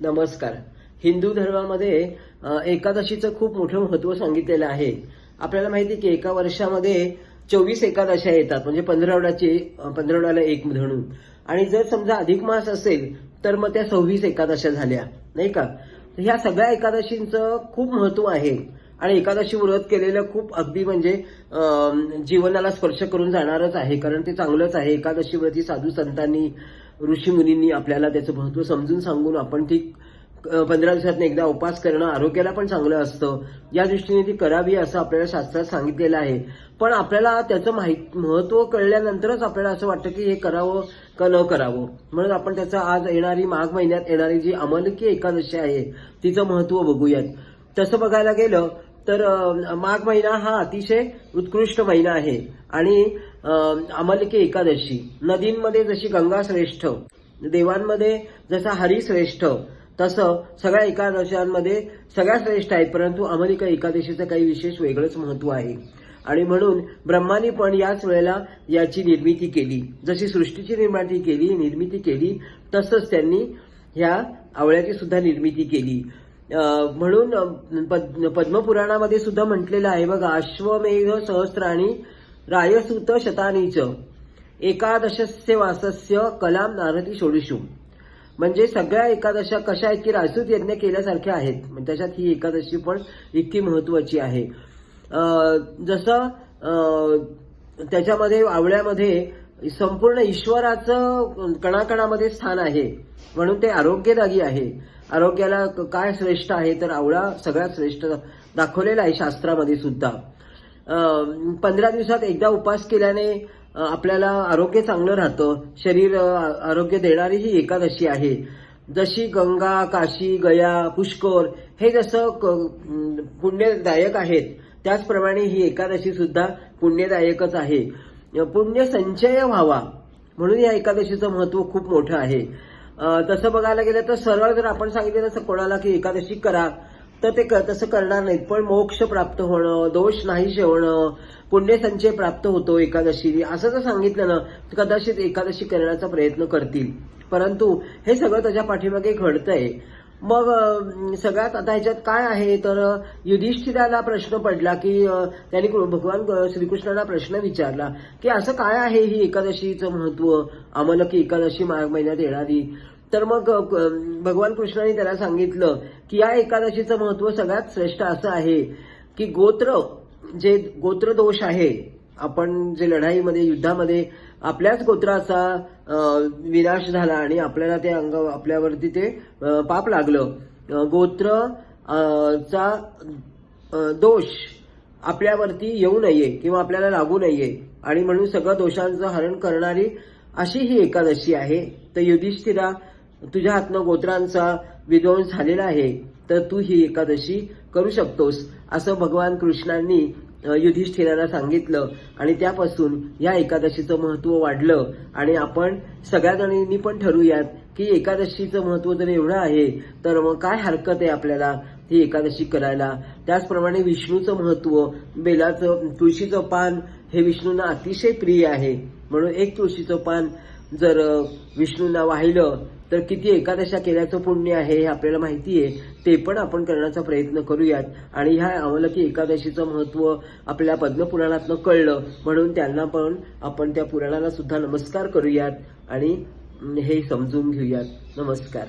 नमस्कार. हिंदू धर्मामध्ये एकादशीचं खूप मोठं महत्त्व सांगितलेलं आहे. आपल्याला माहिती आहे की एका वर्षामध्ये चोवीस एकादशा येतात म्हणजे पंधरावड्याची पंधरावड्याला एक म्हणून. आणि जर समजा अधिक मास असेल तर मग त्या सव्वीस एकादशा झाल्या नाही का? ह्या सगळ्या एकादशींचं खूप महत्त्व आहे. आणि एकादशी व्रत केलेलं खूप अगदी म्हणजे जीवनाला स्पर्श करून जाणारच आहे कारण ते चांगलंच आहे. एकादशी व्रती साधू संतांनी ऋषीमुनींनी आपल्याला त्याचं महत्त्व समजून सांगून आपण ती पंधरा दिवसात एकदा उपास करणं आरोग्याला पण चांगलं असतं. या दृष्टीने ती करावी असं आपल्याला शास्त्रात सांगितलेलं आहे. पण आपल्याला त्याचं माहीत महत्त्व कळल्यानंतरच आपल्याला असं वाटतं की हे करावं का न करावं. म्हणून आपण त्याचं आज येणारी माघ महिन्यात येणारी जी अमलकी एकादशी आहे तिचं महत्त्व बघूयात. तसं बघायला गेलं तर माघ महिना हा अतिशय उत्कृष्ट महिना आहे. आणि अं, अमलकी एकादशी नदींमध्ये जशी गंगा श्रेष्ठ देवांमध्ये जसा हरी श्रेष्ठ तसं सगळ्या एकादशांमध्ये सगळ्या श्रेष्ठ आहेत परंतु अमलिका एकादशीचं काही विशेष वेगळंच महत्त्व आहे. आणि म्हणून ब्रह्माने पण याच वेळेला याची निर्मिती केली. जशी सृष्टीची निर्मिती केली निर्मिती केली तसंच त्यांनी ह्या आवळ्याची सुद्धा निर्मिती केली. म्हणून पद्मपुराणामध्ये सुद्धा म्हटलेलं आहे बघा अश्वमेघ सहस्राणी रायसूत शतानीच एकादशस्य वासस्य कलाम नारती षोडशू. म्हणजे सगळ्या एकादशा कशा आहेत की राजसूत यज्ञ केल्यासारख्या आहेत. म्हणजे त्याच्यात ही एकादशी पण इतकी महत्वाची आहे. जसं त्याच्यामध्ये आवळ्यामध्ये संपूर्ण ईश्वराचं कणाकणामध्ये स्थान आहे. म्हणून ते आरोग्यदागी आहे. आरोग्याला क- काय श्रेष्ठ आहे तर आवळा सगळ्यात श्रेष्ठ दाखवलेला आहे शास्त्रामध्ये सुद्धा. पंधरा दिवसात एकदा उपास केल्याने आपल्याला आरोग्य चांगलं राहतं. शरीर आरोग्य देणारी ही एकादशी आहे. जशी गंगा काशी गया पुष्कर हे जसं क- पुण्यदायक आहेत त्याचप्रमाणे ही एकादशी सुद्धा पुण्यदायकच आहे. पुण्य संचय व्हावा. म्हणून या एकादशीचं महत्त्व खूप मोठं आहे. तसं बघायला गेलं तर सरळ जर आपण सांगितलं तसं कोणाला की एकादशी करा तर ते क- तसं करणार नाहीत. पण मोक्ष प्राप्त होणं दोष नाही शेवणं पुण्यसंचय प्राप्त होतो एकादशी असं जर सांगितलं ना तर कदाचित एकादशी करण्याचा प्रयत्न करतील. परंतु हे सगळं त्याच्या पाठीमागे घडतंय. मग सगळ्यात आता ह्याच्यात काय आहे? तर युधिष्ठिराला प्रश्न पडला की त्यांनी भगवान श्रीकृष्णाला प्रश्न विचारला की असं काय आहे ही एकादशीचं महत्त्व आम्हाला की एकादशी मार्ग महिन्यात येणारी? तर मग भगवान कृष्णाने त्याला सांगितलं की या एकादशीचं महत्त्व सगळ्यात श्रेष्ठ असं आहे की गोत्र जे गोत्रदोष आहे आपण जे लढाईमध्ये युद्धामध्ये आपल्याच गोत्राचा विनाश झाला आणि आपल्याला ते अंग आपल्यावरती ते पाप लागलं. गोत्र चा दोष आपल्यावरती येऊ नये किंवा आपल्याला लागू नये. आणि म्हणून सगळं दोषांचं हरण करणारी अशी ही एकादशी आहे. तर युधिष्ठिरा तुझ्या हातनं गोत्रांचा विध्वंस झालेला आहे. तर तू ही एकादशी करू शकतोस असं भगवान कृष्णांनी युधिष्ठिराला सांगितलं आणि त्यापासून या एकादशीचं महत्त्व वाढलं. आणि आपण सगळ्या जणींनी पण ठरवूयात की एकादशीचं महत्त्व जर एवढं आहे तर मग काय हरकत आहे आपल्याला ही एकादशी करायला? त्याचप्रमाणे विष्णूचं महत्त्व बेलाचं तुळशीचं पान हे विष्णूंना अतिशय प्रिय आहे. म्हणून एक तुळशीचं पान जर विष्णूंना वाहिलं तर किती एकादशा केल्याचं पुण्य आहे हे आपल्याला माहिती आहे ते पण आपण करण्याचा प्रयत्न करूयात. आणि ह्या अवलकी एकादशीचं महत्त्व आपल्या पद्मपुराणातनं कळलं. म्हणून त्यांना पण आपण त्या पुराणाला सुद्धा नमस्कार करूयात. आणि हे समजून घेऊयात. नमस्कार.